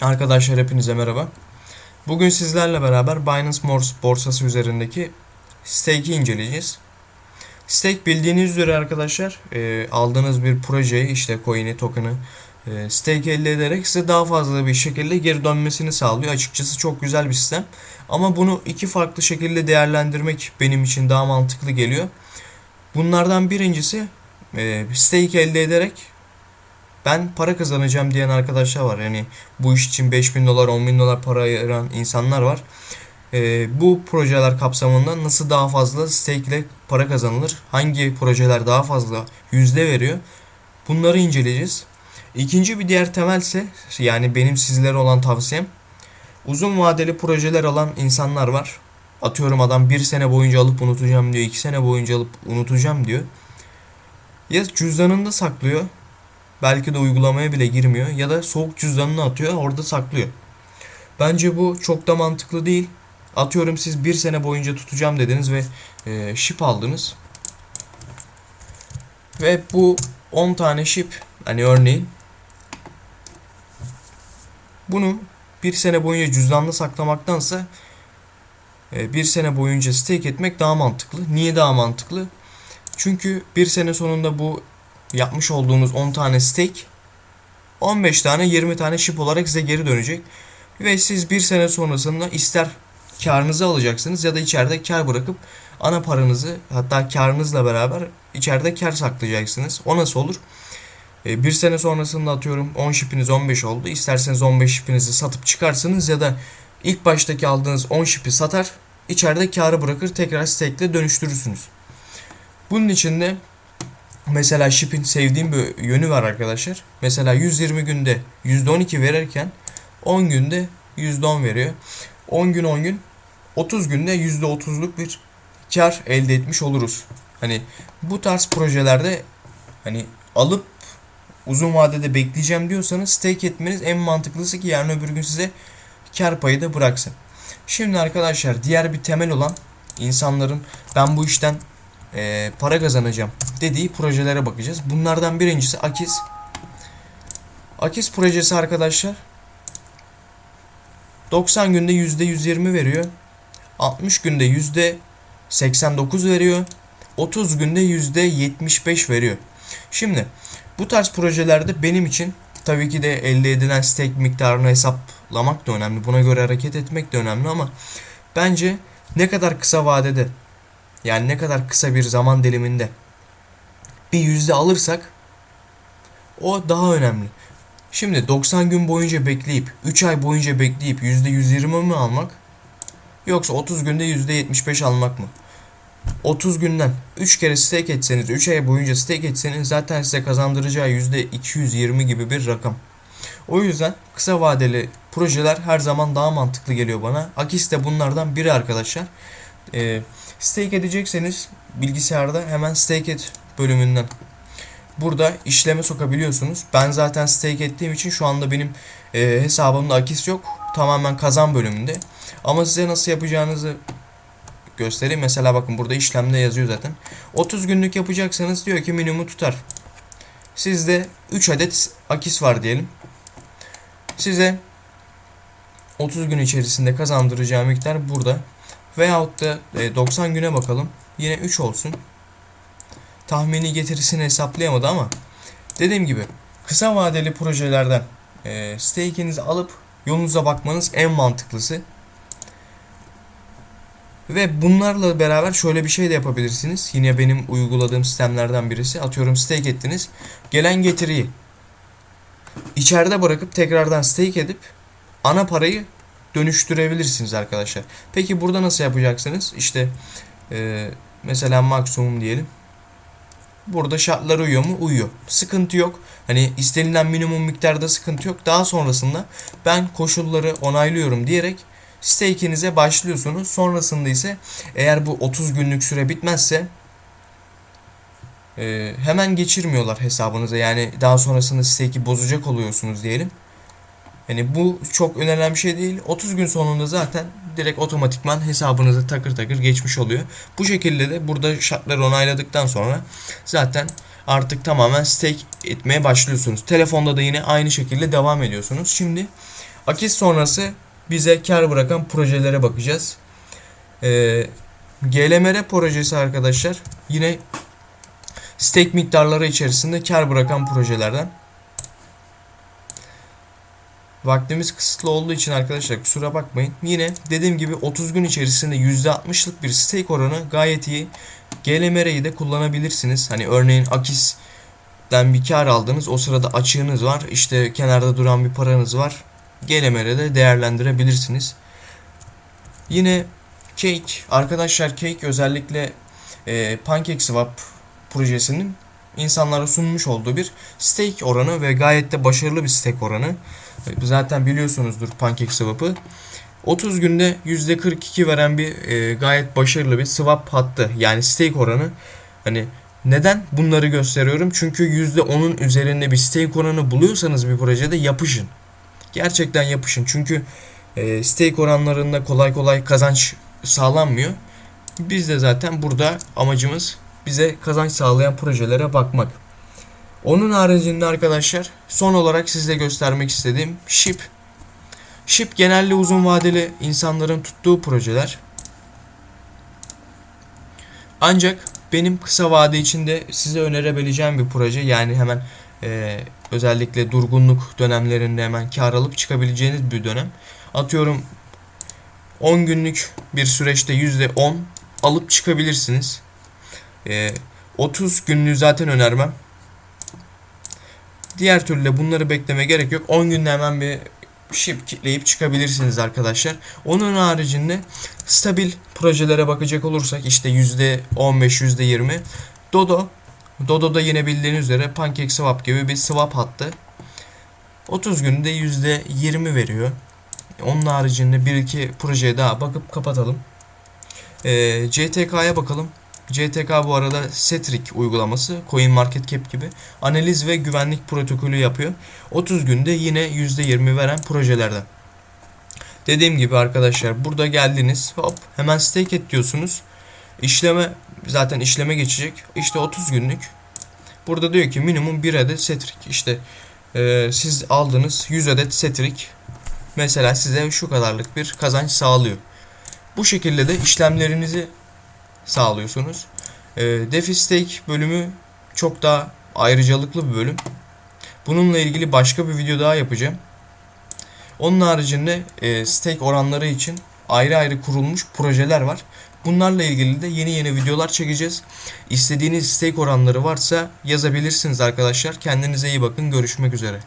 Arkadaşlar hepinize merhaba. Bugün sizlerle beraber Binance Morse borsası üzerindeki stake'i inceleyeceğiz. Stake bildiğiniz üzere arkadaşlar e, aldığınız bir projeyi işte coin'i, token'ı e, stake elde ederek size daha fazla bir şekilde geri dönmesini sağlıyor. Açıkçası çok güzel bir sistem. Ama bunu iki farklı şekilde değerlendirmek benim için daha mantıklı geliyor. Bunlardan birincisi e, stake elde ederek ben para kazanacağım diyen arkadaşlar var. Yani bu iş için 5000 dolar 10 bin dolar para ayıran insanlar var. Ee, bu projeler kapsamında nasıl daha fazla stake ile para kazanılır? Hangi projeler daha fazla yüzde veriyor? Bunları inceleyeceğiz. İkinci bir diğer temelse yani benim sizlere olan tavsiyem uzun vadeli projeler alan insanlar var. Atıyorum adam bir sene boyunca alıp unutacağım diyor. iki sene boyunca alıp unutacağım diyor. Ya cüzdanında saklıyor Belki de uygulamaya bile girmiyor ya da soğuk cüzdanını atıyor orada saklıyor. Bence bu çok da mantıklı değil. Atıyorum siz bir sene boyunca tutacağım dediniz ve e, ship aldınız. Ve bu 10 tane ship hani örneğin bunu bir sene boyunca cüzdanda saklamaktansa e, bir sene boyunca stake etmek daha mantıklı. Niye daha mantıklı? Çünkü bir sene sonunda bu yapmış olduğunuz 10 tane stake 15 tane 20 tane ship olarak size geri dönecek. Ve siz bir sene sonrasında ister karınızı alacaksınız ya da içeride kar bırakıp ana paranızı hatta karınızla beraber içeride kar saklayacaksınız. O nasıl olur? E, bir sene sonrasında atıyorum 10 shipiniz 15 oldu. İsterseniz 15 shipinizi satıp çıkarsınız ya da ilk baştaki aldığınız 10 shipi satar içeride karı bırakır tekrar stake ile dönüştürürsünüz. Bunun için de Mesela Ship'in sevdiğim bir yönü var arkadaşlar. Mesela 120 günde %12 verirken 10 günde %10 veriyor. 10 gün 10 gün 30 günde %30'luk bir kar elde etmiş oluruz. Hani bu tarz projelerde hani alıp uzun vadede bekleyeceğim diyorsanız stake etmeniz en mantıklısı ki yarın öbür gün size kar payı da bıraksın. Şimdi arkadaşlar diğer bir temel olan insanların ben bu işten e, para kazanacağım dediği projelere bakacağız. Bunlardan birincisi Akis. Akis projesi arkadaşlar 90 günde %120 veriyor. 60 günde %89 veriyor. 30 günde %75 veriyor. Şimdi bu tarz projelerde benim için tabii ki de elde edilen stake miktarını hesaplamak da önemli. Buna göre hareket etmek de önemli ama bence ne kadar kısa vadede yani ne kadar kısa bir zaman diliminde bir yüzde alırsak o daha önemli. Şimdi 90 gün boyunca bekleyip 3 ay boyunca bekleyip yüzde 120 mi almak yoksa 30 günde yüzde 75 almak mı? 30 günden 3 kere stake etseniz 3 ay boyunca stake etseniz zaten size kazandıracağı yüzde 220 gibi bir rakam. O yüzden kısa vadeli projeler her zaman daha mantıklı geliyor bana. Akis de bunlardan biri arkadaşlar. Ee, stake edecekseniz bilgisayarda hemen stake et bölümünden burada işleme sokabiliyorsunuz. Ben zaten stake ettiğim için şu anda benim e, hesabımda akis yok. Tamamen kazan bölümünde. Ama size nasıl yapacağınızı göstereyim. Mesela bakın burada işlemde yazıyor zaten. 30 günlük yapacaksanız diyor ki minimum tutar. Sizde 3 adet akis var diyelim. Size 30 gün içerisinde kazandıracağı miktar burada. Veyahut da 90 güne bakalım. Yine 3 olsun. Tahmini getirisini hesaplayamadı ama dediğim gibi kısa vadeli projelerden e, stake'inizi alıp yolunuza bakmanız en mantıklısı. Ve bunlarla beraber şöyle bir şey de yapabilirsiniz. Yine benim uyguladığım sistemlerden birisi. Atıyorum stake ettiniz. Gelen getiriyi içeride bırakıp tekrardan stake edip ana parayı dönüştürebilirsiniz arkadaşlar. Peki burada nasıl yapacaksınız? İşte e, mesela maksimum diyelim. Burada şartlar uyuyor mu? Uyuyor. Sıkıntı yok. Hani istenilen minimum miktarda sıkıntı yok. Daha sonrasında ben koşulları onaylıyorum diyerek stake'inize başlıyorsunuz. Sonrasında ise eğer bu 30 günlük süre bitmezse e, hemen geçirmiyorlar hesabınıza. Yani daha sonrasında stake'i bozacak oluyorsunuz diyelim. Yani bu çok önemli bir şey değil. 30 gün sonunda zaten direkt otomatikman hesabınıza takır takır geçmiş oluyor. Bu şekilde de burada şartları onayladıktan sonra zaten artık tamamen stake etmeye başlıyorsunuz. Telefonda da yine aynı şekilde devam ediyorsunuz. Şimdi Akis sonrası bize kar bırakan projelere bakacağız. Ee, GLMR projesi arkadaşlar yine stake miktarları içerisinde kar bırakan projelerden. Vaktimiz kısıtlı olduğu için arkadaşlar kusura bakmayın. Yine dediğim gibi 30 gün içerisinde %60'lık bir stake oranı gayet iyi. GLMR'yi de kullanabilirsiniz. Hani örneğin Akis'ten bir kar aldınız. O sırada açığınız var. İşte kenarda duran bir paranız var. GLMR'de değerlendirebilirsiniz. Yine Cake. Arkadaşlar Cake özellikle e, PancakeSwap projesinin insanlara sunmuş olduğu bir stake oranı ve gayet de başarılı bir stake oranı. Zaten biliyorsunuzdur PancakeSwap'ı. 30 günde %42 veren bir e, gayet başarılı bir swap hattı. Yani stake oranı. Hani neden bunları gösteriyorum? Çünkü %10'un üzerinde bir stake oranı buluyorsanız bir projede yapışın. Gerçekten yapışın. Çünkü e, stake oranlarında kolay kolay kazanç sağlanmıyor. Biz de zaten burada amacımız bize kazanç sağlayan projelere bakmak. Onun haricinde arkadaşlar son olarak size göstermek istediğim SHIP. SHIP genelde uzun vadeli insanların tuttuğu projeler. Ancak benim kısa vade içinde size önerebileceğim bir proje yani hemen e, özellikle durgunluk dönemlerinde hemen kar alıp çıkabileceğiniz bir dönem. Atıyorum 10 günlük bir süreçte %10 alıp çıkabilirsiniz. E, 30 günlüğü zaten önermem. Diğer türlü de bunları bekleme gerek yok. 10 günde hemen bir ship kitleyip çıkabilirsiniz arkadaşlar. Onun haricinde stabil projelere bakacak olursak işte %15 %20 Dodo Dodo'da yine bildiğiniz üzere PancakeSwap gibi bir swap hattı. 30 günde %20 veriyor. Onun haricinde bir iki projeye daha bakıp kapatalım. Ee, CTK'ya bakalım. CTK bu arada Setrik uygulaması CoinMarketCap gibi analiz ve güvenlik protokolü yapıyor. 30 günde yine %20 veren projelerden. Dediğim gibi arkadaşlar burada geldiniz hop hemen stake et diyorsunuz. İşleme zaten işleme geçecek. İşte 30 günlük. Burada diyor ki minimum 1 adet Setrik. İşte e, siz aldınız 100 adet Setrik. Mesela size şu kadarlık bir kazanç sağlıyor. Bu şekilde de işlemlerinizi sağlıyorsunuz. E, DeFi Stake bölümü çok daha ayrıcalıklı bir bölüm. Bununla ilgili başka bir video daha yapacağım. Onun haricinde e, stake oranları için ayrı ayrı kurulmuş projeler var. Bunlarla ilgili de yeni yeni videolar çekeceğiz. İstediğiniz stake oranları varsa yazabilirsiniz arkadaşlar. Kendinize iyi bakın. Görüşmek üzere.